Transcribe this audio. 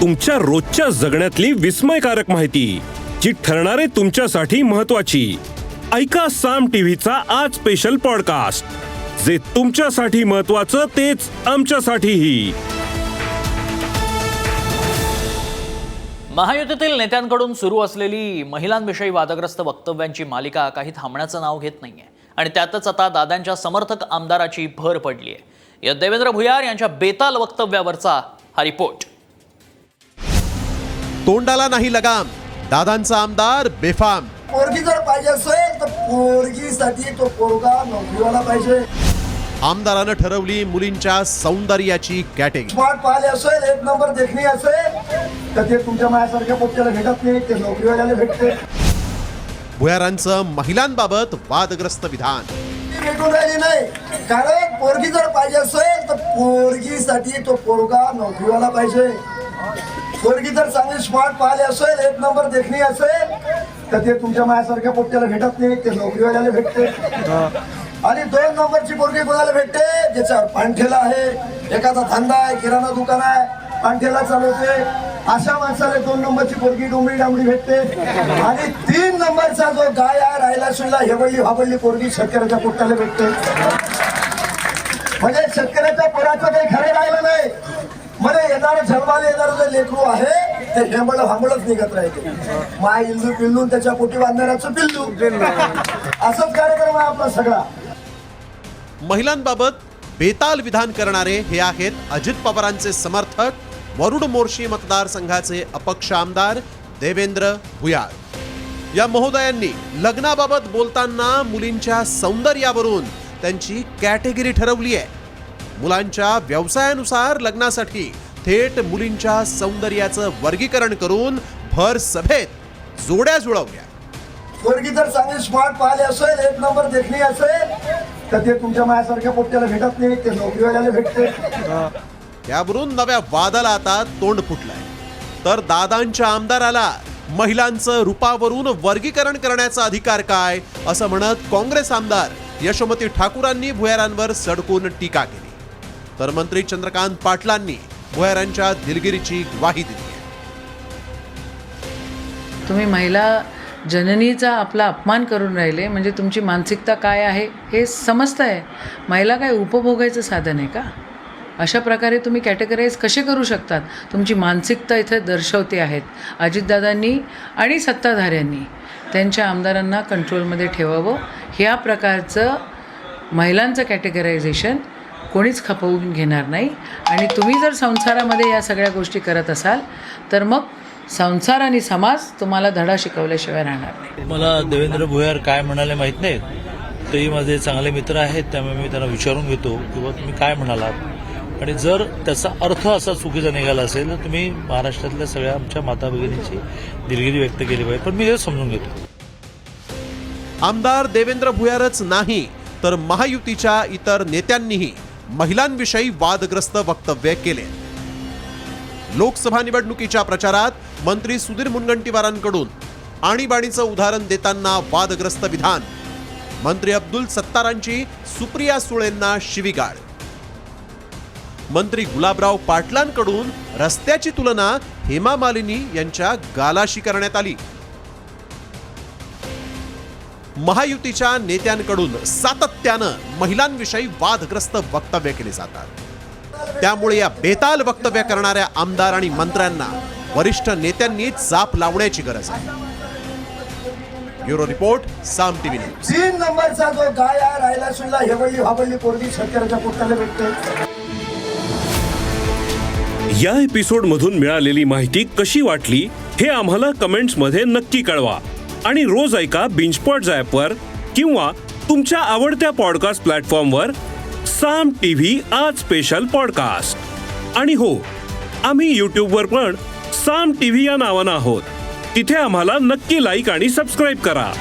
तुमच्या रोजच्या जगण्यातली विस्मयकारक माहिती जी ठरणारे तुमच्यासाठी महत्वाची ऐका साम टीव्हीचा आज स्पेशल पॉडकास्ट जे तुमच्यासाठी महत्वाचं तेच आमच्यासाठीही. महायुतीतील नेत्यांकडून सुरू असलेली महिलांविषयी वादग्रस्त वक्तव्यांची मालिका काही थांबण्याचं नाव घेत नाहीये. आणि त्यातच आता दादांच्या समर्थक आमदाराची भर पडली आहे या देवेंद्र भुयार यांच्या बेताल वक्तव्यावरचा हा रिपोर्ट तोंडाला नाही लगाम. दादांचा आमदार बेफाम. पोरगी जर पाहिजे असेल तर पोरगीसाठी तो पोरगा नोकरीवाला पाहिजे. आमदारानं ठरवली मुलींच्या सौंदर्याची कॅटेगरी स्मार्ट पाहिले असेल एक नंबर देखणी असेल तर ते तुमच्या माझ्यासारख्या पोट्याला भेटत नाही ते नोकरीवाल्याला भेटते. भुयारांचं महिलांबाबत वादग्रस्त विधान. ती भेटून राहिली नाही. कारण पोरगी जर पाहिजे असेल तर पोरगीसाठी तो पोरगा नोकरीवाला पाहिजे. पोरगी जर चांगली स्मार्ट पाहिले असेल एक नंबर देखणी असेल तर ते तुमच्या मायासारख्या पोट्याला भेटत नाही ते नोकरीवाल्याला भेटते. आणि दोन नंबरची पोरगी कोणाला भेटते? ज्याच्यावर पांठेला आहे एखादा धंदा आहे किराणा दुकान आहे पांठेला चालवते. अशा माणसाला दोन नंबरची पोरगी डोंबरी डांबडी भेटते. आणि तीन नंबरचा जो गाय आहे राहिला सुद्धा हेवळली भाबळली पोरगी शेतकऱ्याच्या पोट्याला भेटते. म्हणजे शेतकऱ्याच्या पोराचं काही खरं राहिलं नाही. मध्ये येणारं जन्माला येणार जे लेकरू आहे ते हेंबळ हांबळच निघत राहते माय इल्लू पिल्लू त्याच्या पोटी बांधणाऱ्याचं पिल्लू. असंच कार्यक्रम आहे आपला सगळा. महिलांबाबत बेताल विधान करणारे हे आहेत अजित पवारांचे समर्थक वरुड मोर्शी मतदारसंघाचे अपक्ष आमदार देवेंद्र भुयार या महोदयांनी लग्नाबाबत बोलताना मुलींच्या सौंदर्यावरून त्यांची कॅटेगरी ठरवली आहे. मुलांच्या व्यवसायानुसार लग्नासाठी थेट मुलींच्या सौंदर्याचं वर्गीकरण करून भर सभेत जोड्या जुळवल्या. पोरगी जर चांगली स्मार्ट पाहिले असेल एक नंबर देखणी असेल तर ते तुमच्या माझ्यासारख्या पोट्याला भेटत नाही ते नोकरीवाल्याला भेटते. त्यावरून नव्या वादाला आता तोंड फुटलंय. तर दादांच्या आमदाराला महिलांचं रूपावरून वर्गीकरण करण्याचा अधिकार काय असं म्हणत काँग्रेस आमदार यशोमती ठाकूरांनी भुयारांवर सडकून टीका केली. तर मंत्री चंद्रकांत पाटलांनी भुयारांच्या दिलगिरीची ग्वाही दिली आहे. तुम्ही महिला जननीचा आपला अपमान करून राहिले म्हणजे तुमची मानसिकता काय आहे हे समजतं आहे महिला काय उपभोगायचं साधन आहे का? अशा प्रकारे तुम्ही कॅटेगराईज कसे करू शकतात? तुमची मानसिकता इथे दर्शवते आहेत. अजितदादांनी आणि सत्ताधाऱ्यांनी त्यांच्या आमदारांना कंट्रोलमध्ये ठेवावं. ह्या प्रकारचं महिलांचं कॅटेगरायझेशन कोणीच खपवून घेणार नाही. आणि तुम्ही जर संसारामध्ये या सगळ्या गोष्टी करत असाल तर मग संसार आणि समाज तुम्हाला धडा शिकवल्याशिवाय राहणार नाही. मला देवेंद्र भुयार काय म्हणाले माहीत नाहीत तेही माझे चांगले मित्र आहेत त्यामुळे मी त्यांना विचारून घेतो किंवा तुम्ही काय म्हणालात. आणि जर त्याचा अर्थ असा चुकीचा निघाला असेल तर तुम्ही महाराष्ट्रातल्या सगळ्या आमच्या माता भगिनींची दिलगिरी व्यक्त केली पाहिजे. पण मी हे समजून घेतो. आमदार देवेंद्र भुयारच नाही तर महायुतीच्या इतर नेत्यांनीही महिलांविषयी वादग्रस्त वक्तव्य केले. लोकसभा निवडणुकीच्या प्रचारात मंत्री सुधीर मुनगंटीवारांकडून आणीबाणीचं उदाहरण देताना वादग्रस्त विधान. मंत्री अब्दुल सत्तारांची सुप्रिया सुळेंना शिवीगाळ. मंत्री गुलाबराव पाटलांकडून रस्त्याची तुलना हेमा मालिनी यांच्या गालाशी करण्यात आली. महायुतीच्या नेत्यांकडून सातत्यानं महिलांविषयी वादग्रस्त वक्तव्य केली जातात. त्यामुळे या बेताल वक्तव्य करणाऱ्या आमदार आणि मंत्र्यांना वरिष्ठ नेत्यांनी चाप लावण्याची गरज आहे. Bureau report Saam TV news. तीन नंबरचा जो गाय राहिला सुद्धा हेवळली भाबळली पोरगी शेतकऱ्याच्या पोट्याला भेटते या एपिसोड मधून मिळालेली माहिती कशी वाटली हे आम्हाला कमेंट्समध्ये नक्की कळवा. आणि रोज ऐका बिंचपॉट ॲपवर किंवा तुमच्या आवडत्या पॉडकास्ट प्लॅटफॉर्मवर साम टी व्ही आज स्पेशल पॉडकास्ट आणि हो आम्ही यूट्यूबवर पण साम टी व्ही या नावानं आहोत. तिथे आम्हाला नक्की लाईक आणि सबस्क्राईब करा.